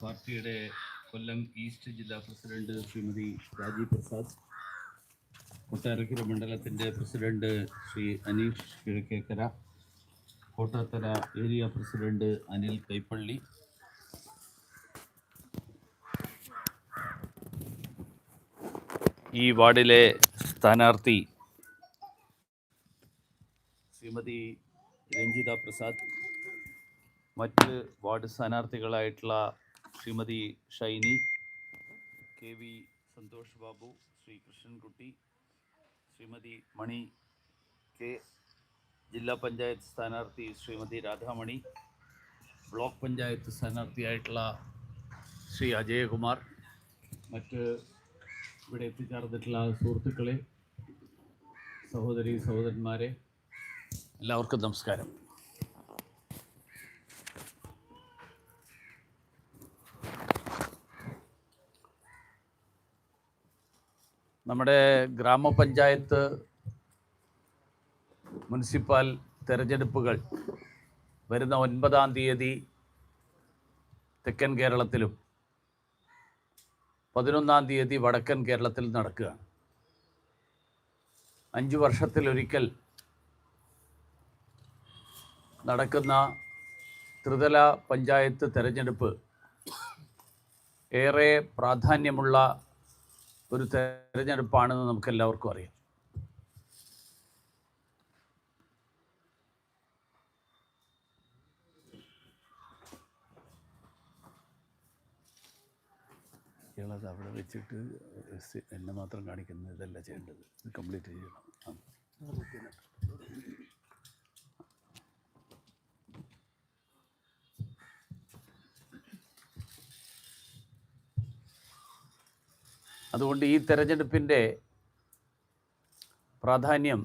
പാർട്ടിയുടെ കൊല്ലം ഈസ്റ്റ് ജില്ലാ പ്രസിഡന്റ് ശ്രീമതി രാജീവ് പ്രസാദ് കൊട്ടാരക്കര മണ്ഡലത്തിന്റെ president Shri Aneesh Kizhakkekara Kottathala area president Anil Kaippally ഈ വാർഡിലെ സ്ഥാനാർത്ഥി ശ്രീമതി രഞ്ജിത പ്രസാദ് മറ്റ് ward സ്ഥാനാർത്ഥികളായിട്ടുള്ള Shrimati Shiny K V Santhosh Babu Shri Krishnankutty Shrimati Mani K ജില്ലാ പഞ്ചായത്ത് സ്ഥാനാർത്ഥി ശ്രീമതി രാധാമണി ബ്ലോക്ക് പഞ്ചായത്ത് സ്ഥാനാർത്ഥിയായിട്ടുള്ള ശ്രീ അജയകുമാർ മറ്റ് ഇവിടെ എത്തിച്ചേർന്നിട്ടുള്ള സുഹൃത്തുക്കളെ സഹോദരി സഹോദരന്മാരെ എല്ലാവർക്കും നമസ്കാരം. നമ്മുടെ ഗ്രാമപഞ്ചായത്ത് മുനിസിപ്പൽ തെരഞ്ഞെടുപ്പുകൾ വരുന്ന ഒൻപതാം തീയതി തെക്കൻ കേരളത്തിലും പതിനൊന്നാം തീയതി വടക്കൻ കേരളത്തിൽ നടക്കുകയാണ്. അഞ്ച് വർഷത്തിലൊരിക്കൽ നടക്കുന്ന ത്രിതല പഞ്ചായത്ത് തെരഞ്ഞെടുപ്പ് ഏറെ പ്രാധാന്യമുള്ള ഒരു തെരഞ്ഞെടുപ്പാണെന്ന് നമുക്ക് എല്ലാവർക്കും അറിയാം. ഇയാളത് അവിടെ വെച്ചിട്ട് എന്നെ മാത്രം കാണിക്കുന്നത് ഇതല്ല ചെയ്യേണ്ടത്. കംപ്ലീറ്റ് ചെയ്യണം. അതുകൊണ്ട് ഈ തെരഞ്ഞെടുപ്പിന്റെ പ്രാധാന്യം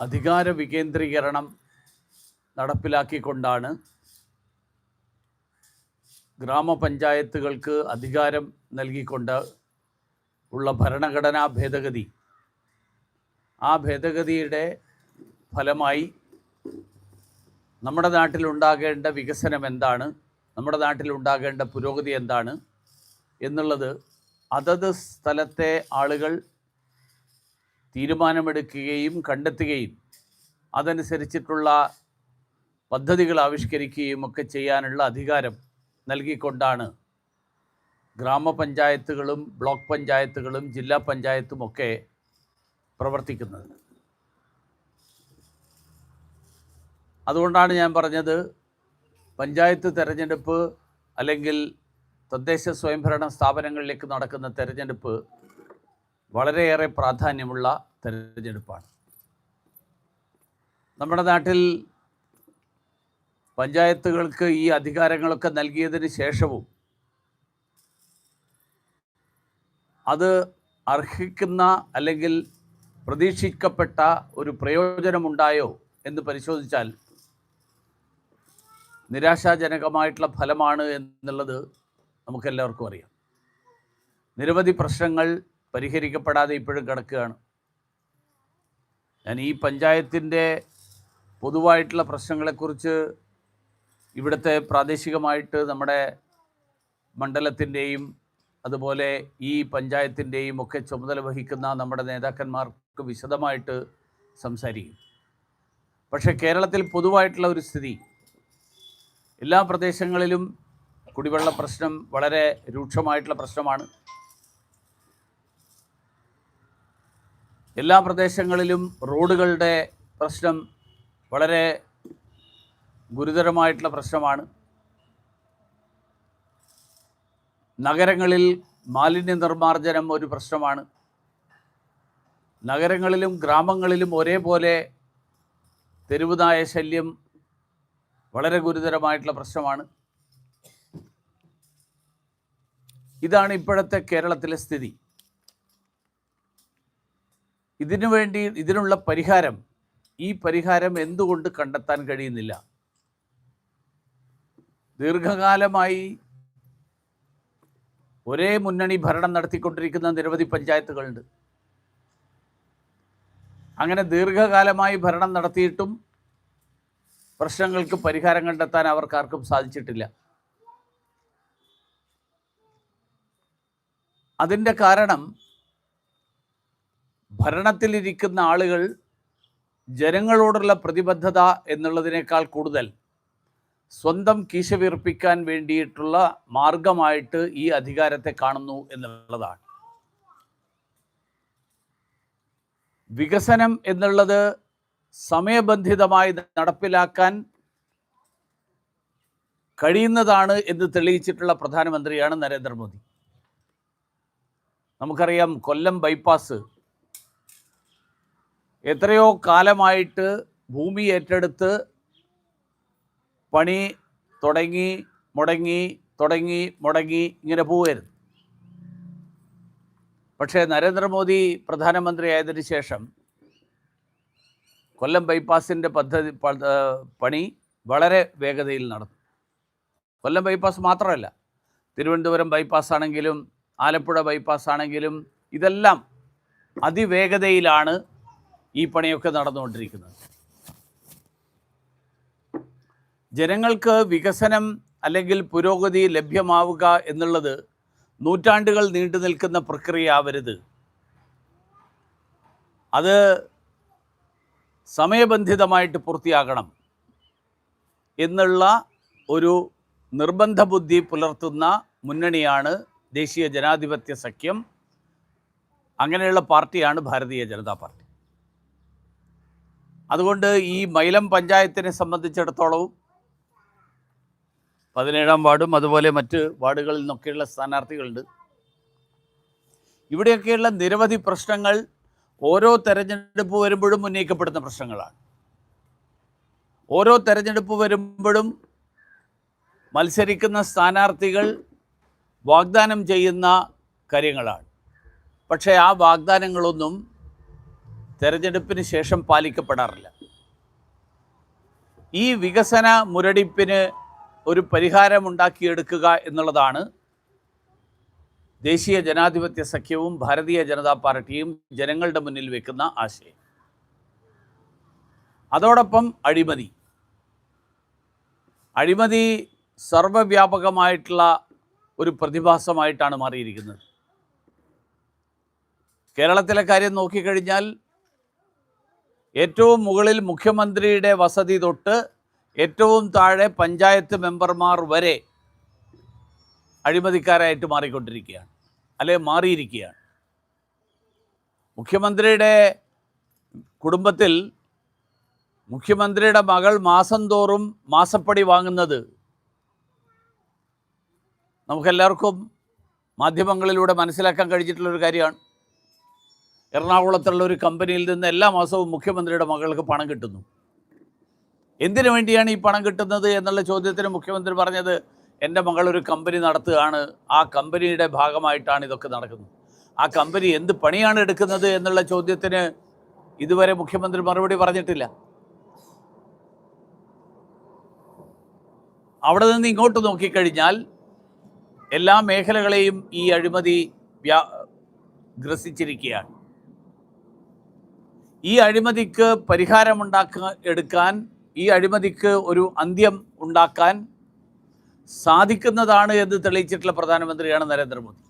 അധികാര വികേന്ദ്രീകരണം നടപ്പിലാക്കിക്കൊണ്ടാണ് ഗ്രാമപഞ്ചായത്തുകൾക്ക് അധികാരം നൽകിക്കൊണ്ട് ഉള്ള ഭരണഘടനാ ഭേദഗതി. ആ ഭേദഗതിയുടെ ഫലമായി നമ്മുടെ നാട്ടിലുണ്ടാകേണ്ട വികസനം എന്താണ് നമ്മുടെ നാട്ടിൽ ഉണ്ടാകേണ്ട പുരോഗതി എന്താണ് എന്നുള്ളത് അതത് സ്ഥലത്തെ ആളുകൾ തീരുമാനമെടുക്കുകയും കണ്ടെത്തുകയും അതനുസരിച്ചിട്ടുള്ള പദ്ധതികൾ ആവിഷ്കരിക്കുകയും ഒക്കെ ചെയ്യാനുള്ള അധികാരം നൽകിക്കൊണ്ടാണ് ഗ്രാമപഞ്ചായത്തുകളും ബ്ലോക്ക് പഞ്ചായത്തുകളും ജില്ലാ പഞ്ചായത്തും ഒക്കെ പ്രവർത്തിക്കുന്നത്. അതുകൊണ്ടാണ് ഞാൻ പറഞ്ഞത് പഞ്ചായത്ത് തെരഞ്ഞെടുപ്പ് അല്ലെങ്കിൽ തദ്ദേശ സ്വയംഭരണ സ്ഥാപനങ്ങളിലേക്ക് നടക്കുന്ന തെരഞ്ഞെടുപ്പ് വളരെയേറെ പ്രാധാന്യമുള്ള തെരഞ്ഞെടുപ്പാണ്. നമ്മുടെ നാട്ടിൽ പഞ്ചായത്തുകൾക്ക് ഈ അധികാരങ്ങളൊക്കെ നൽകിയതിന് ശേഷവും അത് അർഹിക്കുന്ന അല്ലെങ്കിൽ പ്രതീക്ഷിക്കപ്പെട്ട ഒരു പ്രയോജനമുണ്ടായോ എന്ന് പരിശോധിച്ചാൽ നിരാശാജനകമായിട്ടുള്ള ഫലമാണ് എന്നുള്ളത് നമുക്കെല്ലാവർക്കും അറിയാം. നിരവധി പ്രശ്നങ്ങൾ പരിഹരിക്കപ്പെടാതെ ഇപ്പോഴും കിടക്കുകയാണ്. ഞാൻ ഈ പഞ്ചായത്തിന്റെ പൊതുവായിട്ടുള്ള പ്രശ്നങ്ങളെക്കുറിച്ച് ഇവിടുത്തെ പ്രാദേശികമായിട്ട് നമ്മുടെ മണ്ഡലത്തിന്റെയും അതുപോലെ ഈ പഞ്ചായത്തിന്റെയും ഒക്കെ ചുമതല വഹിക്കുന്ന നമ്മുടെ നേതാക്കന്മാർക്ക് വിശദമായിട്ട് സംസാരിക്കും. പക്ഷേ കേരളത്തിൽ പൊതുവായിട്ടുള്ള ഒരു സ്ഥിതി എല്ലാ പ്രദേശങ്ങളിലും കുടിവെള്ള പ്രശ്നം വളരെ രൂക്ഷമായിട്ടുള്ള പ്രശ്നമാണ്. എല്ലാ പ്രദേശങ്ങളിലും റോഡുകളുടെ പ്രശ്നം വളരെ ഗുരുതരമായിട്ടുള്ള പ്രശ്നമാണ്. നഗരങ്ങളിൽ മാലിന്യ നിർമ്മാർജനം ഒരു പ്രശ്നമാണ്. നഗരങ്ങളിലും ഗ്രാമങ്ങളിലും ഒരേപോലെ തെരുവുനായ ശല്യം വളരെ ഗുരുതരമായിട്ടുള്ള പ്രശ്നമാണ്. ഇതാണ് ഇപ്പോഴത്തെ കേരളത്തിലെ സ്ഥിതി. ഇതിനു വേണ്ടി ഇതിനുള്ള പരിഹാരം ഈ പരിഹാരം എന്തുകൊണ്ട് കണ്ടെത്താൻ കഴിയുന്നില്ല? ദീർഘകാലമായി ഒരേ മുന്നണി ഭരണം നടത്തിക്കൊണ്ടിരിക്കുന്ന നിരവധി പഞ്ചായത്തുകളുണ്ട്. അങ്ങനെ ദീർഘകാലമായി ഭരണം നടത്തിയിട്ടും പ്രശ്നങ്ങൾക്ക് പരിഹാരം കണ്ടെത്താൻ അവർക്കാർക്കും സാധിച്ചിട്ടില്ല. അതിന്റെ കാരണം ഭരണത്തിലിരിക്കുന്ന ആളുകൾ ജനങ്ങളോടുള്ള പ്രതിബദ്ധത എന്നുള്ളതിനേക്കാൾ കൂടുതൽ സ്വന്തം കീശ വീർപ്പിക്കാൻ വേണ്ടിയിട്ടുള്ള മാർഗമായിട്ട് ഈ അധികാരത്തെ കാണുന്നു എന്നുള്ളതാണ്. വികസനം എന്നുള്ളത് സമയബന്ധിതമായി നടപ്പിലാക്കാൻ കഴിയുന്നതാണ് എന്ന് തെളിയിച്ചിട്ടുള്ള പ്രധാനമന്ത്രിയാണ് നരേന്ദ്രമോദി. നമുക്കറിയാം കൊല്ലം ബൈപ്പാസ് എത്രയോ കാലമായിട്ട് ഭൂമി ഏറ്റെടുത്ത് പണി തുടങ്ങി മുടങ്ങി തുടങ്ങി മുടങ്ങി ഇങ്ങനെ പോവുകയായിരുന്നു. പക്ഷേ നരേന്ദ്രമോദി പ്രധാനമന്ത്രി ആയതിനു ശേഷം കൊല്ലം ബൈപ്പാസിന്റെ പദ്ധതി പണി വളരെ വേഗതയിൽ നടന്നു. കൊല്ലം ബൈപ്പാസ് മാത്രമല്ല തിരുവനന്തപുരം ബൈപ്പാസ് ആണെങ്കിലും ആലപ്പുഴ ബൈപ്പാസ് ആണെങ്കിലും ഇതെല്ലാം അതിവേഗതയിലാണ് ഈ പണിയൊക്കെ നടന്നുകൊണ്ടിരിക്കുന്നത്. ജനങ്ങൾക്ക് വികസനം അല്ലെങ്കിൽ പുരോഗതി ലഭ്യമാവുക എന്നുള്ളത് നൂറ്റാണ്ടുകൾ നീണ്ടു നിൽക്കുന്ന പ്രക്രിയ ആവരുത് അത് സമയബന്ധിതമായിട്ട് പൂർത്തിയാകണം എന്നുള്ള ഒരു നിർബന്ധ ബുദ്ധി പുലർത്തുന്ന മുന്നണിയാണ് ദേശീയ ജനാധിപത്യ സഖ്യം. അങ്ങനെയുള്ള പാർട്ടിയാണ് ഭാരതീയ ജനതാ പാർട്ടി. അതുകൊണ്ട് ഈ മൈലം പഞ്ചായത്തിനെ സംബന്ധിച്ചിടത്തോളവും പതിനേഴാം വാർഡും അതുപോലെ മറ്റ് വാർഡുകളിൽ നിന്നൊക്കെയുള്ള സ്ഥാനാർത്ഥികളുണ്ട്. ഇവിടെയൊക്കെയുള്ള നിരവധി പ്രശ്നങ്ങൾ ഓരോ തെരഞ്ഞെടുപ്പ് വരുമ്പോഴും ഉന്നയിക്കപ്പെടുന്ന പ്രശ്നങ്ങളാണ്. ഓരോ തെരഞ്ഞെടുപ്പ് വരുമ്പോഴും മത്സരിക്കുന്ന സ്ഥാനാർത്ഥികൾ വാഗ്ദാനം ചെയ്യുന്ന കാര്യങ്ങളാണ്. പക്ഷേ ആ വാഗ്ദാനങ്ങളൊന്നും തെരഞ്ഞെടുപ്പിന് ശേഷം പാലിക്കപ്പെടാറില്ല. ഈ വികസന മുരടിപ്പിന് ഒരു പരിഹാരമുണ്ടാക്കിയെടുക്കുക എന്നുള്ളതാണ് ദേശീയ ജനാധിപത്യ സഖ്യവും ഭാരതീയ ജനതാ പാർട്ടിയും ജനങ്ങളുടെ മുന്നിൽ വെക്കുന്ന ആശയം. അതോടൊപ്പം അഴിമതി. അഴിമതി സർവവ്യാപകമായിട്ടുള്ള ഒരു പ്രതിഭാസമായിട്ടാണ് മാറിയിരിക്കുന്നത്. കേരളത്തിലെ കാര്യം നോക്കിക്കഴിഞ്ഞാൽ ഏറ്റവും മുകളിൽ മുഖ്യമന്ത്രിയുടെ വസതി തൊട്ട് ഏറ്റവും താഴെ പഞ്ചായത്ത് മെമ്പർമാർ വരെ അഴിമതിക്കാരായിട്ട് മാറിക്കൊണ്ടിരിക്കുകയാണ്. അല്ലെ മാറിയിരിക്കുകയാണ്. മുഖ്യമന്ത്രിയുടെ കുടുംബത്തിൽ മുഖ്യമന്ത്രിയുടെ മകൾ മാസം തോറും മാസപ്പടി വാങ്ങുന്നത് നമുക്കെല്ലാവർക്കും മാധ്യമങ്ങളിലൂടെ മനസ്സിലാക്കാൻ കഴിഞ്ഞിട്ടുള്ളൊരു കാര്യമാണ്. എറണാകുളത്തുള്ള ഒരു കമ്പനിയിൽ നിന്ന് എല്ലാ മാസവും മുഖ്യമന്ത്രിയുടെ മകൾക്ക് പണം കിട്ടുന്നു. എന്തിനു വേണ്ടിയാണ് ഈ പണം കിട്ടുന്നത് എന്നുള്ള ചോദ്യത്തിന് മുഖ്യമന്ത്രി പറഞ്ഞത് എന്റെ മകൾ ഒരു കമ്പനി നടത്തുകയാണ്. ആ കമ്പനിയുടെ ഭാഗമായിട്ടാണ് ഇതൊക്കെ നടക്കുന്നത്. ആ കമ്പനി എന്ത് പണിയാണ് എടുക്കുന്നത് എന്നുള്ള ചോദ്യത്തിന് ഇതുവരെ മുഖ്യമന്ത്രി മറുപടി പറഞ്ഞിട്ടില്ല. അവിടെ നിന്ന് ഇങ്ങോട്ട് നോക്കിക്കഴിഞ്ഞാൽ എല്ലാ മേഖലകളെയും ഈ അഴിമതി വ്യാ ഗ്രസിച്ചിരിക്കുകയാണ്. ഈ അഴിമതിക്ക് പരിഹാരമുണ്ടാക്ക എടുക്കാൻ ഈ അഴിമതിക്ക് ഒരു അന്ത്യം ഉണ്ടാക്കാൻ സാധിക്കുന്നതാണ് എന്ന് തെളിയിച്ചിട്ടുള്ള പ്രധാനമന്ത്രിയാണ് നരേന്ദ്രമോദി.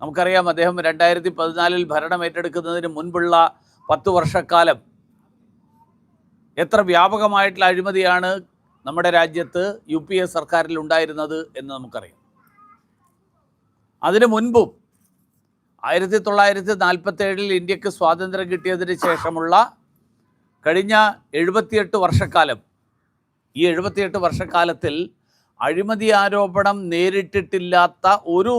നമുക്കറിയാം അദ്ദേഹം രണ്ടായിരത്തി പതിനാലിൽ ഭരണം ഏറ്റെടുക്കുന്നതിന് മുൻപുള്ള പത്ത് വർഷക്കാലം എത്ര വ്യാപകമായിട്ടുള്ള അഴിമതിയാണ് നമ്മുടെ രാജ്യത്ത് യു പി എ സർക്കാരിൽ ഉണ്ടായിരുന്നത് എന്ന് നമുക്കറിയാം. അതിനു മുൻപും ആയിരത്തി തൊള്ളായിരത്തി നാൽപ്പത്തേഴിൽ ഇന്ത്യയ്ക്ക് സ്വാതന്ത്ര്യം കിട്ടിയതിന് ശേഷമുള്ള കഴിഞ്ഞ എഴുപത്തിയെട്ട് വർഷക്കാലം ഈ എഴുപത്തിയെട്ട് വർഷക്കാലത്തിൽ അഴിമതി ആരോപണം നേരിട്ടിട്ടില്ലാത്ത ഒരു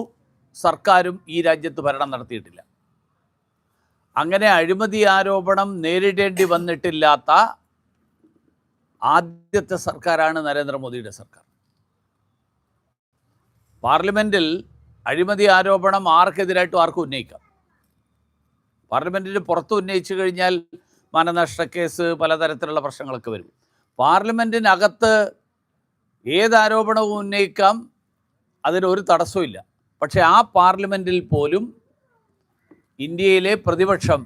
സർക്കാരും ഈ രാജ്യത്ത് ഭരണം നടത്തിയിട്ടില്ല. അങ്ങനെ അഴിമതി ആരോപണം നേരിടേണ്ടി വന്നിട്ടില്ലാത്ത ആദ്യത്തെ സർക്കാരാണ് നരേന്ദ്രമോദിയുടെ സർക്കാർ. പാർലമെന്റിൽ അഴിമതി ആരോപണം ആർക്കെതിരായിട്ടും ആർക്കും ഉന്നയിക്കാം. പാർലമെന്റിന് പുറത്ത് ഉന്നയിച്ചു കഴിഞ്ഞാൽ മാനനഷ്ട കേസ് പലതരത്തിലുള്ള പ്രശ്നങ്ങളൊക്കെ വരും. പാർലമെന്റിനകത്ത് ഏതാരോപണവും ഉന്നയിക്കാം അതിനൊരു തടസ്സമില്ല പക്ഷേ ആ പാർലമെന്റിൽ പോലും ഇന്ത്യയിലെ പ്രതിപക്ഷം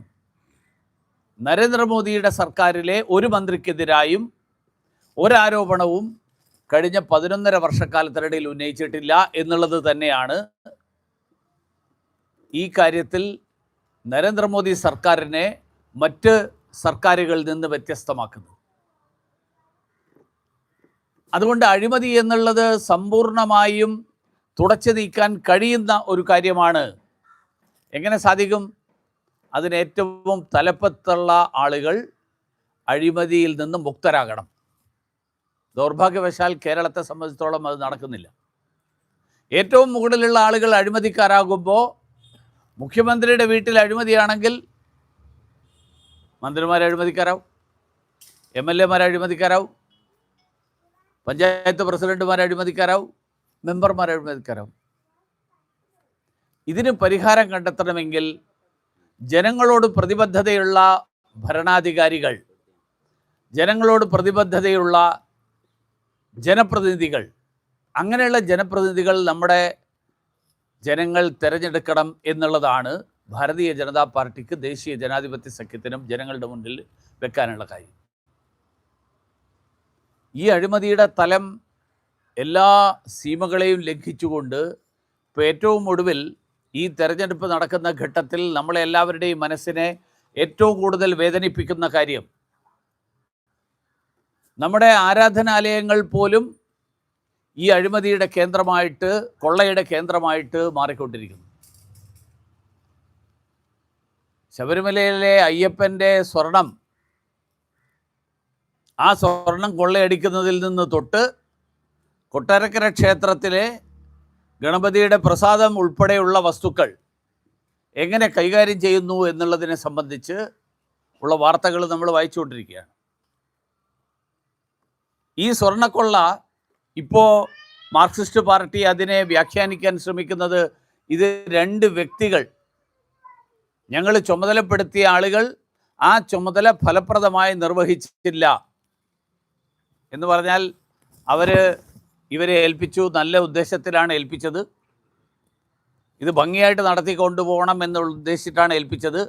നരേന്ദ്രമോദിയുടെ സർക്കാരിലെ ഒരു മന്ത്രിക്കെതിരായും ഒരാരോപണവും കഴിഞ്ഞ പതിനൊന്നര വർഷക്കാലത്തിനിടയിൽ ഉന്നയിച്ചിട്ടില്ല എന്നുള്ളത് തന്നെയാണ് ഈ കാര്യത്തിൽ നരേന്ദ്രമോദി സർക്കാരിനെ മറ്റ് സർക്കാരുകളിൽ നിന്ന് വ്യത്യസ്തമാക്കുന്നത്. അതുകൊണ്ട് അഴിമതി എന്നുള്ളത് സമ്പൂർണമായും തുടച്ചു നീക്കാൻ കഴിയുന്ന ഒരു കാര്യമാണ്. എങ്ങനെ സാധിക്കും? അതിനേറ്റവും തലപ്പത്തുള്ള ആളുകൾ അഴിമതിയിൽ നിന്ന് മുക്തരാകണം. ദൗർഭാഗ്യവശാൽ കേരളത്തെ സംബന്ധിച്ചിടത്തോളം അത് നടക്കുന്നില്ല. ഏറ്റവും മുകളിലുള്ള ആളുകൾ അഴിമതിക്കാരാകുമ്പോൾ മുഖ്യമന്ത്രിയുടെ വീട്ടിൽ അഴിമതിയാണെങ്കിൽ മന്ത്രിമാർ അഴിമതിക്കാരാവും എം എൽ എമാർ അഴിമതിക്കാരാവും പഞ്ചായത്ത് പ്രസിഡന്റുമാർ അഴിമതിക്കാരാവും മെമ്പർമാർ അഴിമതിക്കാരാവും. ഇതിന് പരിഹാരം കണ്ടെത്തണമെങ്കിൽ ജനങ്ങളോട് പ്രതിബദ്ധതയുള്ള ഭരണാധികാരികൾ ജനങ്ങളോട് പ്രതിബദ്ധതയുള്ള ജനപ്രതിനിധികൾ അങ്ങനെയുള്ള ജനപ്രതിനിധികൾ നമ്മുടെ ജനങ്ങൾ തിരഞ്ഞെടുക്കണം എന്നുള്ളതാണ് ഭാരതീയ ജനതാ പാർട്ടിക്ക് ദേശീയ ജനാധിപത്യ സഖ്യത്തിനും ജനങ്ങളുടെ മുന്നിൽ വെക്കാനുള്ള കാര്യം. ഈ അഴിമതിയുടെ തലം എല്ലാ സീമകളെയും ലംഘിച്ചുകൊണ്ട് ഇപ്പോൾ ഏറ്റവും ഒടുവിൽ ഈ തെരഞ്ഞെടുപ്പ് നടക്കുന്ന ഘട്ടത്തിൽ നമ്മളെ എല്ലാവരുടെയും മനസ്സിനെ ഏറ്റവും കൂടുതൽ വേദനിപ്പിക്കുന്ന കാര്യം നമ്മുടെ ആരാധനാലയങ്ങൾ പോലും ഈ അഴിമതിയുടെ കേന്ദ്രമായിട്ട് കൊള്ളയുടെ കേന്ദ്രമായിട്ട് മാറിക്കൊണ്ടിരിക്കുന്നു. ശബരിമലയിലെ അയ്യപ്പന്റെ സ്വർണം ആ സ്വർണം കൊള്ളയടിക്കുന്നതിൽ നിന്ന് തൊട്ട് കൊട്ടാരക്കര ക്ഷേത്രത്തിലെ ഗണപതിയുടെ പ്രസാദം ഉൾപ്പെടെയുള്ള വസ്തുക്കൾ എങ്ങനെ കൈകാര്യം ചെയ്യുന്നു എന്നുള്ളതിനെ സംബന്ധിച്ച് ഉള്ള വാർത്തകൾ നമ്മൾ വായിച്ചുകൊണ്ടിരിക്കുകയാണ്. ഈ സ്വർണക്കൊള്ള ഇപ്പോൾ മാർക്സിസ്റ്റ് പാർട്ടി അതിനെ വ്യാഖ്യാനിക്കാൻ ശ്രമിക്കുന്നത് ഇത് രണ്ട് വ്യക്തികൾ. ഞങ്ങൾ ചുമതലപ്പെടുത്തിയ ആളുകൾ ആ ചുമതല ഫലപ്രദമായി നിർവഹിച്ചില്ല. എന്ന് പറഞ്ഞാൽ അവർ ഇവരെ ഏൽപ്പിച്ചു നല്ല ഉദ്ദേശത്തിലാണ് ഏൽപ്പിച്ചത്. ഇത് ഭംഗിയായിട്ട് നടത്തി കൊണ്ടുപോകണം എന്നുള്ള ഉദ്ദേശിച്ചിട്ടാണ് ഏൽപ്പിച്ചത്.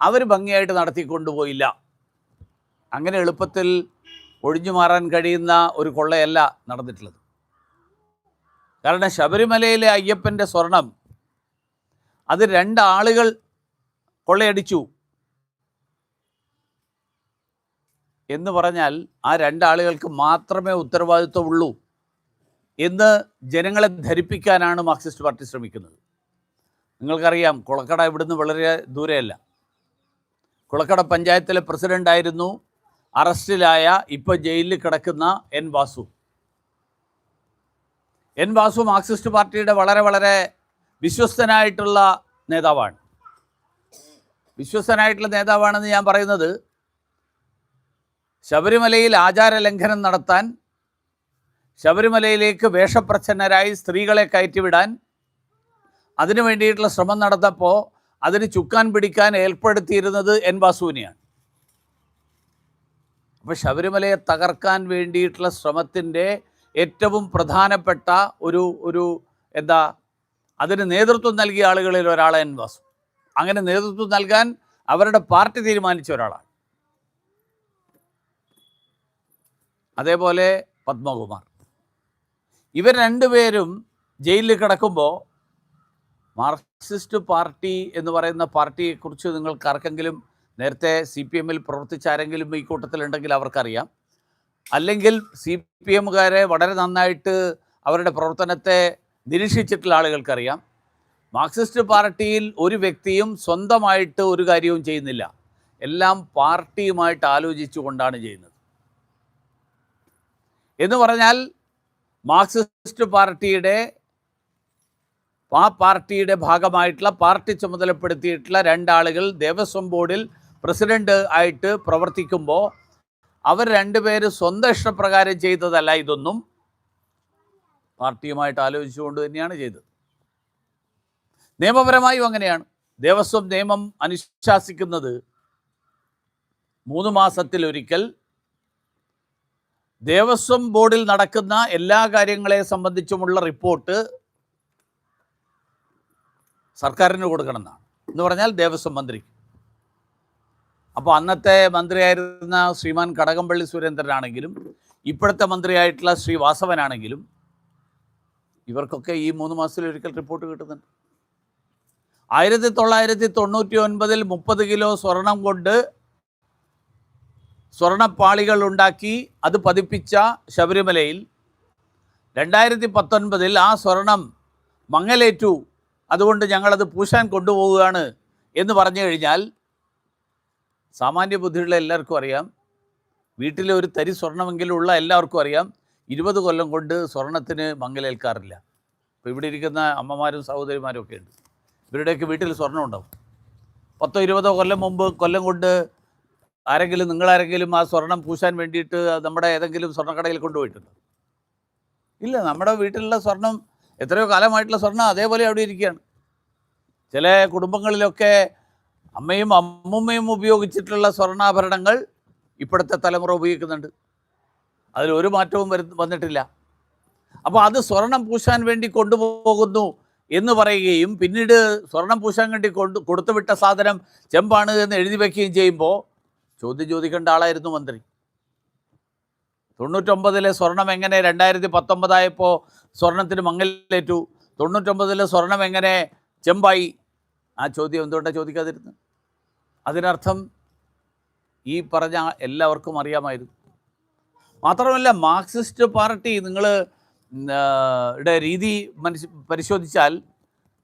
അവർ ഭംഗിയായിട്ട് നടത്തി കൊണ്ടുപോയില്ല. അങ്ങനെ എളുപ്പത്തിൽ ഒഴിഞ്ഞു മാറാൻ കഴിയുന്ന ഒരു കൊള്ളയല്ല നടന്നിട്ടുള്ളത്. കാരണം ശബരിമലയിലെ അയ്യപ്പന്റെ സ്വർണം അത് രണ്ടാളുകൾ കൊള്ളയടിച്ചു. എന്ന് പറഞ്ഞാൽ ആ രണ്ടാളുകൾക്ക് മാത്രമേ ഉത്തരവാദിത്വമുള്ളൂ എന്ന് ജനങ്ങളെ ധരിപ്പിക്കാനാണ് മാർക്സിസ്റ്റ് പാർട്ടി ശ്രമിക്കുന്നത്. നിങ്ങൾക്കറിയാം കുളക്കട ഇവിടുന്ന് വളരെ ദൂരെയല്ല. കുളക്കട പഞ്ചായത്തിലെ പ്രസിഡന്റായിരുന്നു അറസ്റ്റിലായ ഇപ്പോൾ ജയിലിൽ കിടക്കുന്ന N Vasu. N Vasu Marxist പാർട്ടിയുടെ വളരെ വളരെ വിശ്വസ്തനായിട്ടുള്ള നേതാവാണ്. വിശ്വസ്തനായിട്ടുള്ള നേതാവാണെന്ന് ഞാൻ പറയുന്നത് ശബരിമലയിൽ ആചാര ലംഘനം നടത്താൻ ശബരിമലയിലേക്ക് വേഷപ്രച്ഛന്നരായി സ്ത്രീകളെ കയറ്റിവിടാൻ അതിനു വേണ്ടിയിട്ടുള്ള ശ്രമം നടത്തപ്പോൾ അതിന് ചുക്കാൻ പിടിക്കാൻ ഏർപ്പെടുത്തിയിരുന്നത് എൻ വാസുവിനെയാണ്. അപ്പോൾ ശബരിമലയെ തകർക്കാൻ വേണ്ടിയിട്ടുള്ള ശ്രമത്തിന്റെ ഏറ്റവും പ്രധാനപ്പെട്ട ഒരു ഒരു എന്താ അതിന് നേതൃത്വം നൽകിയ ആളുകളിൽ ഒരാളെ എൻ വാസു. അങ്ങനെ നേതൃത്വം നൽകാൻ അവരുടെ പാർട്ടി തീരുമാനിച്ച ഒരാളാണ്. അതേപോലെ പത്മകുമാർ. ഇവർ രണ്ടുപേരും ജയിലിൽ കിടക്കുമ്പോൾ മാർക്സിസ്റ്റ് പാർട്ടി എന്ന് പറയുന്ന പാർട്ടിയെക്കുറിച്ച് നിങ്ങൾക്ക് ആർക്കെങ്കിലും നേരത്തെ സി പി എമ്മിൽ പ്രവർത്തിച്ച ആരെങ്കിലും ഈ കൂട്ടത്തിലുണ്ടെങ്കിൽ അവർക്കറിയാം. അല്ലെങ്കിൽ സി പി എമ്മുകാരെ വളരെ നന്നായിട്ട് അവരുടെ പ്രവർത്തനത്തെ നിരീക്ഷിച്ചിട്ടുള്ള ആളുകൾക്കറിയാം. മാർക്സിസ്റ്റ് പാർട്ടിയിൽ ഒരു വ്യക്തിയും സ്വന്തമായിട്ട് ഒരു കാര്യവും ചെയ്യുന്നില്ല. എല്ലാം പാർട്ടിയുമായിട്ട് ആലോചിച്ചുകൊണ്ടാണ് ചെയ്യുന്നത്. എന്ന് പറഞ്ഞാൽ മാർക്സിസ്റ്റ് പാർട്ടിയുടെ ആ പാർട്ടിയുടെ ഭാഗമായിട്ടുള്ള പാർട്ടി ചുമതലപ്പെടുത്തിയിട്ടുള്ള രണ്ടാളുകൾ ദേവസ്വം ബോർഡിൽ പ്രസിഡന്റ് ആയിട്ട് പ്രവർത്തിക്കുമ്പോൾ അവർ രണ്ടുപേര് സ്വന്തം ഇഷ്ടപ്രകാരം ചെയ്തതല്ല ഇതൊന്നും. പാർട്ടിയുമായിട്ട് ആലോചിച്ചുകൊണ്ട് തന്നെയാണ് ചെയ്തത്. നിയമപരമായും അങ്ങനെയാണ്. ദേവസ്വം നിയമം അനുശാസിക്കുന്നത് മൂന്ന് മാസത്തിലൊരിക്കൽ ദേവസ്വം ബോർഡിൽ നടക്കുന്ന എല്ലാ കാര്യങ്ങളെ സംബന്ധിച്ചുമുള്ള റിപ്പോർട്ട് സർക്കാരിന് കൊടുക്കണം എന്നാണ് എന്ന് പറഞ്ഞാൽ ദേവസ്വം മന്ത്രിക്ക് അപ്പോൾ അന്നത്തെ മന്ത്രിയായിരുന്ന ശ്രീമാൻ കടകംപള്ളി സുരേന്ദ്രനാണെങ്കിലും ഇപ്പോഴത്തെ മന്ത്രിയായിട്ടുള്ള ശ്രീ വാസവനാണെങ്കിലും ഇവർക്കൊക്കെ ഈ മൂന്ന് മാസത്തിലൊരിക്കൽ റിപ്പോർട്ട് കിട്ടുന്നുണ്ട്. ആയിരത്തി തൊള്ളായിരത്തി തൊണ്ണൂറ്റി ഒൻപതിൽ മുപ്പത് കിലോ സ്വർണം കൊണ്ട് സ്വർണപ്പാളികൾ ഉണ്ടാക്കി അത് പതിപ്പിച്ച ശബരിമലയിൽ രണ്ടായിരത്തി പത്തൊൻപതിൽ ആ സ്വർണം മങ്ങലേറ്റു. അതുകൊണ്ട് ഞങ്ങളത് പൂശാൻ കൊണ്ടുപോവുകയാണ് എന്ന് പറഞ്ഞു കഴിഞ്ഞാൽ സാമാന്യ ബുദ്ധിയുള്ള എല്ലാവർക്കും അറിയാം. വീട്ടിലെ ഒരു തരി സ്വർണമെങ്കിലും ഉള്ള എല്ലാവർക്കും അറിയാം. ഇരുപത് കൊല്ലം കൊണ്ട് സ്വർണത്തിന് മങ്ങലേൽക്കാറില്ല. ഇപ്പോൾ ഇവിടെ ഇരിക്കുന്ന അമ്മമാരും സഹോദരിമാരും ഒക്കെ ഉണ്ട്. ഇവരുടെയൊക്കെ വീട്ടിൽ സ്വർണം ഉണ്ടാവും. പത്തോ ഇരുപതോ കൊല്ലം മുമ്പ് കൊല്ലം കൊണ്ട് ആരെങ്കിലും നിങ്ങളാരെങ്കിലും ആ സ്വർണം പൂശാൻ വേണ്ടിയിട്ട് നമ്മുടെ ഏതെങ്കിലും സ്വർണക്കടയിൽ കൊണ്ടുപോയിട്ടുണ്ടോ? ഇല്ല നമ്മുടെ വീട്ടിലുള്ള സ്വർണം എത്രയോ കാലമായിട്ടുള്ള സ്വർണം അതേപോലെ അവിടെ ഇരിക്കുകയാണ്. ചില കുടുംബങ്ങളിലൊക്കെ അമ്മയും അമ്മുമ്മയും ഉപയോഗിച്ചിട്ടുള്ള സ്വർണാഭരണങ്ങൾ ഇപ്പോഴത്തെ തലമുറ ഉപയോഗിക്കുന്നുണ്ട്. അതിലൊരു മാറ്റവും വരു വന്നിട്ടില്ല. അപ്പോൾ അത് സ്വർണം പൂശാൻ വേണ്ടി കൊണ്ടുപോകുന്നു എന്ന് പറയുകയും പിന്നീട് സ്വർണം പൂശാൻ വേണ്ടി കൊണ്ട് കൊടുത്തുവിട്ട സാധനം ചെമ്പാണ് എന്ന് എഴുതി വയ്ക്കുകയും ചെയ്യുമ്പോൾ ചോദ്യം ചോദിക്കേണ്ട ആളായിരുന്നു മന്ത്രി. തൊണ്ണൂറ്റൊമ്പതിലെ സ്വർണം എങ്ങനെ രണ്ടായിരത്തി പത്തൊമ്പതായപ്പോൾ സ്വർണത്തിന് മങ്ങലേറ്റു? തൊണ്ണൂറ്റൊമ്പതിലെ സ്വർണം എങ്ങനെ ചെമ്പായി? ആ ചോദ്യം എന്തുകൊണ്ടാണ് ചോദിക്കാതിരുന്നത് അതിനർത്ഥം ഈ പറഞ്ഞ എല്ലാവർക്കും അറിയാമായിരുന്നു. മാത്രമല്ല മാർക്സിസ്റ്റ് പാർട്ടി നിങ്ങൾ യുടെ രീതി മനസ് പരിശോധിച്ചാൽ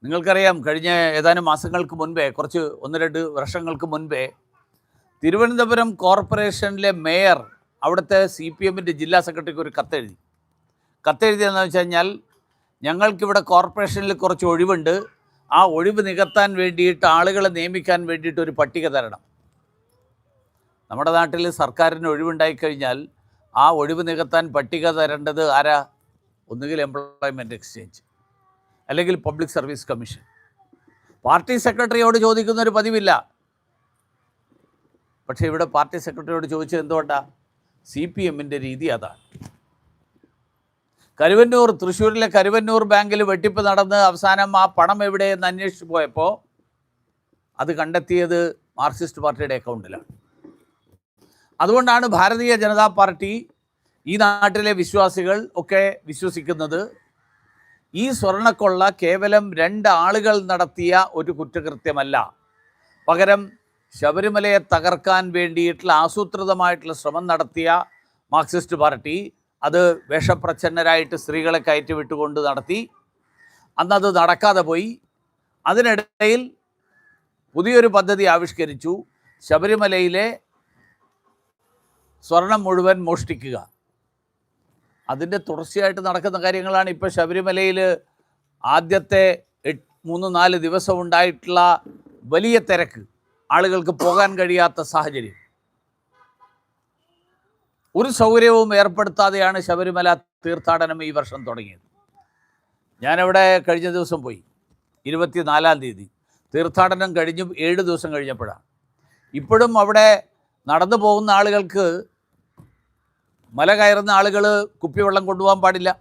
നിങ്ങൾക്കറിയാം കഴിഞ്ഞ ഏതാനും മാസങ്ങൾക്ക് മുൻപേ കുറച്ച് ഒന്ന് രണ്ട് വർഷങ്ങൾക്ക് മുൻപേ തിരുവനന്തപുരം കോർപ്പറേഷനിലെ മേയർ അവിടുത്തെ സി പി എമ്മിന്റെ ജില്ലാ സെക്രട്ടറിക്ക് ഒരു കത്തെഴുതി. കത്തെഴുതിയെന്ന് വെച്ച് കഴിഞ്ഞാൽ ഞങ്ങൾക്കിവിടെ കോർപ്പറേഷനിൽ കുറച്ച് ഒഴിവുണ്ട്. ആ ഒഴിവ് നികത്താൻ വേണ്ടിയിട്ട് ആളുകളെ നിയമിക്കാൻ വേണ്ടിയിട്ട് ഒരു പട്ടിക തരണം. നമ്മുടെ നാട്ടിൽ സർക്കാരിന് ഒഴിവുണ്ടായിക്കഴിഞ്ഞാൽ ആ ഒഴിവ് നികത്താൻ പട്ടിക തരേണ്ടത് ആരാ? ഒന്നുകിൽ എംപ്ലോയ്മെന്റ് എക്സ്ചേഞ്ച് അല്ലെങ്കിൽ പബ്ലിക് സർവീസ് കമ്മീഷൻ പാർട്ടി സെക്രട്ടറിയോട് ചോദിക്കുന്ന ഒരു പതിവില്ല. പക്ഷേ ഇവിടെ പാർട്ടി സെക്രട്ടറിയോട് ചോദിച്ചത് എന്തുകൊണ്ടാണ് സി പി എമ്മിന്റെ രീതി അതാണ്. കരുവന്നൂർ തൃശ്ശൂരിലെ കരുവന്നൂർ ബാങ്കിൽ വെട്ടിപ്പ് നടന്ന് അവസാനം ആ പണം എവിടെയെന്ന് അന്വേഷിച്ച് പോയപ്പോൾ അത് കണ്ടെത്തിയത് മാർക്സിസ്റ്റ് പാർട്ടിയുടെ അക്കൗണ്ടിലാണ്. അതുകൊണ്ടാണ് ഭാരതീയ ജനതാ പാർട്ടി ഈ നാട്ടിലെ വിശ്വാസികൾ ഒക്കെ വിശ്വസിക്കുന്നത് ഈ സ്വർണക്കൊള്ള കേവലം രണ്ട് ആളുകൾ നടത്തിയ ഒരു കുറ്റകൃത്യമല്ല. പകരം ശബരിമലയെ തകർക്കാൻ വേണ്ടിയിട്ടുള്ള ആസൂത്രിതമായിട്ടുള്ള ശ്രമം നടത്തിയ മാർക്സിസ്റ്റ് പാർട്ടി അത് വേഷപ്രച്ഛന്നരായിട്ട് സ്ത്രീകളെ കയറ്റി വിട്ടുകൊണ്ട് നടത്തി. അന്നത് നടക്കാതെ പോയി. അതിനിടയിൽ പുതിയൊരു പദ്ധതി ആവിഷ്കരിച്ചു. ശബരിമലയിലെ സ്വർണം മുഴുവൻ മോഷ്ടിക്കുക. അതിന്റെ തുടർച്ചയായിട്ട് നടക്കുന്ന കാര്യങ്ങളാണ് ഇപ്പോൾ ശബരിമലയിൽ ആദ്യത്തെ മൂന്ന് നാല് ദിവസം ഉണ്ടായിട്ടുള്ള വലിയ തിരക്ക്. ആളുകൾക്ക് പോകാൻ കഴിയാത്ത സാഹചര്യം. ഒരു സൗകര്യവും ഏർപ്പെടുത്താതെയാണ് ശബരിമല തീർത്ഥാടനം ഈ വർഷം തുടങ്ങിയത്. ഞാനവിടെ കഴിഞ്ഞ ദിവസം പോയി. ഇരുപത്തിനാലാം തീയതി. തീർത്ഥാടനം കഴിഞ്ഞു ഏഴ് ദിവസം കഴിഞ്ഞപ്പോഴാണ്. ഇപ്പോഴും അവിടെ നടന്നു പോകുന്ന ആളുകൾക്ക് മല കയറുന്ന ആളുകൾ കുപ്പിവെള്ളം കൊണ്ടുപോകാൻ പാടില്ല.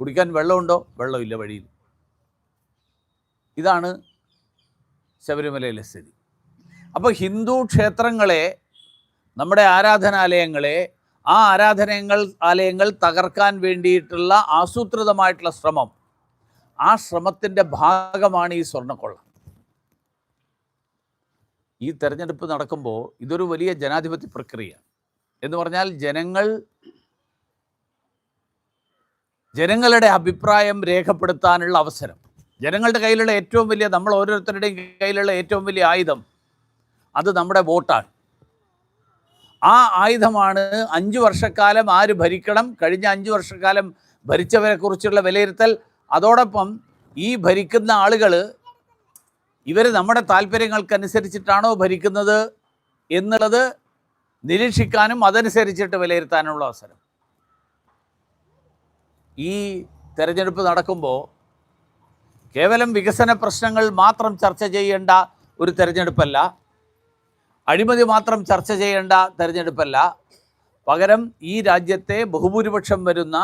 കുടിക്കാൻ വെള്ളമുണ്ടോ? വെള്ളമില്ല വഴിയിൽ. ഇതാണ് ശബരിമലയിലെ സ്ഥിതി. അപ്പോൾ ഹിന്ദു ക്ഷേത്രങ്ങളെ നമ്മുടെ ആരാധനാലയങ്ങളെ ആ ആരാധനകൾ ആലയങ്ങൾ തകർക്കാൻ വേണ്ടിയിട്ടുള്ള ആസൂത്രിതമായിട്ടുള്ള ശ്രമം. ആ ശ്രമത്തിന്റെ ഭാഗമാണ് ഈ സ്വർണക്കൊള്ള. ഈ തെരഞ്ഞെടുപ്പ് നടക്കുമ്പോൾ ഇതൊരു വലിയ ജനാധിപത്യ പ്രക്രിയ. എന്ന് പറഞ്ഞാൽ ജനങ്ങൾ ജനങ്ങളുടെ അഭിപ്രായം രേഖപ്പെടുത്താനുള്ള അവസരം. ജനങ്ങളുടെ കയ്യിലുള്ള ഏറ്റവും വലിയ നമ്മൾ ഓരോരുത്തരുടെയും കയ്യിലുള്ള ഏറ്റവും വലിയ ആയുധം അത് നമ്മുടെ വോട്ടാണ്. ആ ആയുധമാണ് അഞ്ച് വർഷക്കാലം ആര് ഭരിക്കണം കഴിഞ്ഞ അഞ്ച് വർഷക്കാലം ഭരിച്ചവരെക്കുറിച്ചുള്ള വിലയിരുത്തൽ. അതോടൊപ്പം ഈ ഭരിക്കുന്ന ആളുകൾ ഇവർ നമ്മുടെ താല്പര്യങ്ങൾക്കനുസരിച്ചിട്ടാണോ ഭരിക്കുന്നത് എന്നുള്ളത് നിരീക്ഷിക്കാനും അതനുസരിച്ചിട്ട് വിലയിരുത്താനുള്ള അവസരം. ഈ തെരഞ്ഞെടുപ്പ് നടക്കുമ്പോൾ കേവലം വികസന പ്രശ്നങ്ങൾ മാത്രം ചർച്ച ചെയ്യേണ്ട ഒരു തെരഞ്ഞെടുപ്പല്ല. അഴിമതി മാത്രം ചർച്ച ചെയ്യേണ്ട തെരഞ്ഞെടുപ്പല്ല. പകരം ഈ രാജ്യത്തെ ബഹുഭൂരിപക്ഷം വരുന്ന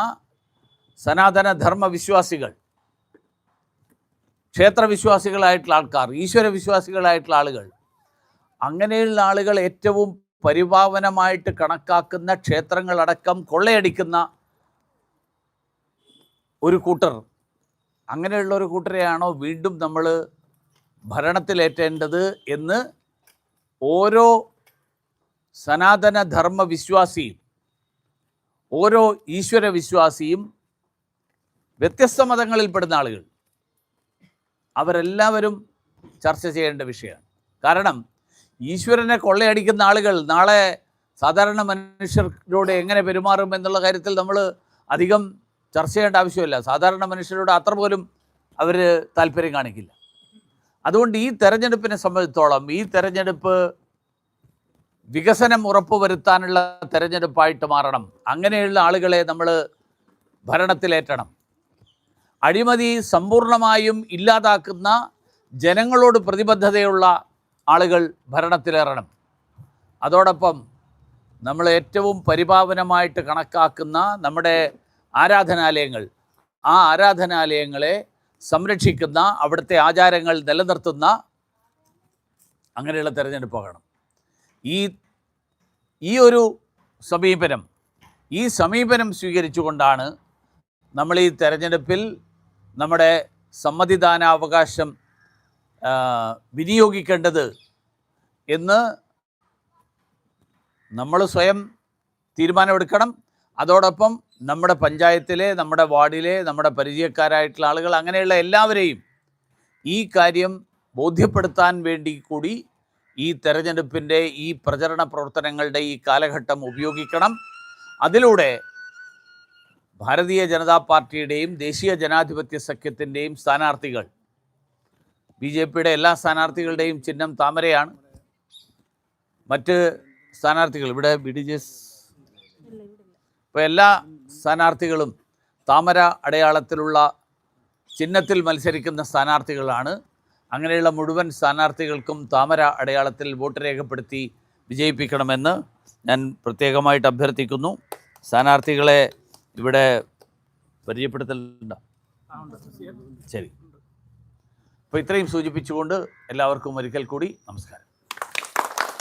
സനാതന ധർമ്മ വിശ്വാസികൾ ക്ഷേത്രവിശ്വാസികളായിട്ടുള്ള ആൾക്കാർ ഈശ്വര വിശ്വാസികളായിട്ടുള്ള ആളുകൾ അങ്ങനെയുള്ള ആളുകൾ ഏറ്റവും പരിപാവനമായിട്ട് കണക്കാക്കുന്ന ക്ഷേത്രങ്ങളടക്കം കൊള്ളയടിക്കുന്ന ഒരു കൂട്ടർ. അങ്ങനെയുള്ള ഒരു കൂട്ടരെയാണോ വീണ്ടും നമ്മൾ ഭരണത്തിലേറ്റേണ്ടത് എന്ന് ഓരോ സനാതന ധർമ്മ വിശ്വാസിയും ഓരോ ഈശ്വര വിശ്വാസിയും വ്യത്യസ്ത മതങ്ങളിൽപ്പെടുന്ന ആളുകൾ. അവരെല്ലാവരും ചർച്ച ചെയ്യേണ്ട വിഷയമാണ്. കാരണം ഈശ്വരനെ കൊള്ളയടിക്കുന്ന ആളുകൾ നാളെ സാധാരണ മനുഷ്യരോട് എങ്ങനെ പെരുമാറും എന്നുള്ള കാര്യത്തിൽ നമ്മൾ അധികം ചർച്ച ചെയ്യേണ്ട ആവശ്യമില്ല. സാധാരണ മനുഷ്യരോട് അത്ര പോലും അവർ താല്പര്യം കാണിക്കില്ല. അതുകൊണ്ട് ഈ തെരഞ്ഞെടുപ്പിനെ സംബന്ധിച്ചോളം ഈ തെരഞ്ഞെടുപ്പ് വികസനം ഉറപ്പുവരുത്താനുള്ള തെരഞ്ഞെടുപ്പായിട്ട് മാറണം. അങ്ങനെയുള്ള ആളുകളെ നമ്മൾ ഭരണത്തിലേറ്റണം. അഴിമതി സമ്പൂർണമായും ഇല്ലാതാക്കുന്ന ജനങ്ങളോട് പ്രതിബദ്ധതയുള്ള ആളുകൾ ഭരണത്തിലേറണം. അതോടൊപ്പം നമ്മൾ ഏറ്റവും പരിപാവനമായിട്ട് കണക്കാക്കുന്ന നമ്മുടെ ആരാധനാലയങ്ങൾ ആ ആരാധനാലയങ്ങളെ സംരക്ഷിക്കുന്ന അവിടുത്തെ ആചാരങ്ങൾ നിലനിർത്തുന്ന അങ്ങനെയുള്ള തിരഞ്ഞെടുപ്പാകണം ഈ ഈ ഒരു സമീപനം ഈ സമീപനം സ്വീകരിച്ചുകൊണ്ടാണ് നമ്മൾ ഈ തെരഞ്ഞെടുപ്പിൽ നമ്മുടെ സമ്മതിദാനാവകാശം വിനിയോഗിക്കേണ്ടത് എന്ന് നമ്മൾ സ്വയം തീരുമാനമെടുക്കണം. അതോടൊപ്പം നമ്മുടെ പഞ്ചായത്തിലെ നമ്മുടെ വാർഡിലെ നമ്മുടെ പരിചയക്കാരായിട്ടുള്ള ആളുകൾ അങ്ങനെയുള്ള എല്ലാവരെയും ഈ കാര്യം ബോധ്യപ്പെടുത്താൻ വേണ്ടി കൂടി ഈ തെരഞ്ഞെടുപ്പിന്റെ ഈ പ്രചരണ പ്രവർത്തനങ്ങളുടെ ഈ കാലഘട്ടം ഉപയോഗിക്കണം. അതിലൂടെ ഭാരതീയ ജനതാ പാർട്ടിയുടെയും ദേശീയ ജനാധിപത്യ സഖ്യത്തിന്റെയും സ്ഥാനാർത്ഥികൾ ബി ജെ പിയുടെ എല്ലാ സ്ഥാനാർത്ഥികളുടെയും ചിഹ്നം താമരയാണ്. മറ്റ് സ്ഥാനാർത്ഥികൾ ഇവിടെ ബി ഡി ജെ എസ് ഇപ്പോൾ എല്ലാ സ്ഥാനാർത്ഥികളും താമര അടയാളത്തിലുള്ള ചിഹ്നത്തിൽ മത്സരിക്കുന്ന സ്ഥാനാർത്ഥികളാണ്. അങ്ങനെയുള്ള മുഴുവൻ സ്ഥാനാർത്ഥികൾക്കും താമര അടയാളത്തിൽ വോട്ട് രേഖപ്പെടുത്തി വിജയിപ്പിക്കണമെന്ന് ഞാൻ പ്രത്യേകമായിട്ട് അഭ്യർത്ഥിക്കുന്നു. സ്ഥാനാർത്ഥികളെ ഇവിടെ പരിചയപ്പെടുത്തലുണ്ടോ? ശരി. അപ്പോൾ ഇത്രയും സൂചിപ്പിച്ചുകൊണ്ട് എല്ലാവർക്കും ഒരിക്കൽ കൂടി നമസ്കാരം.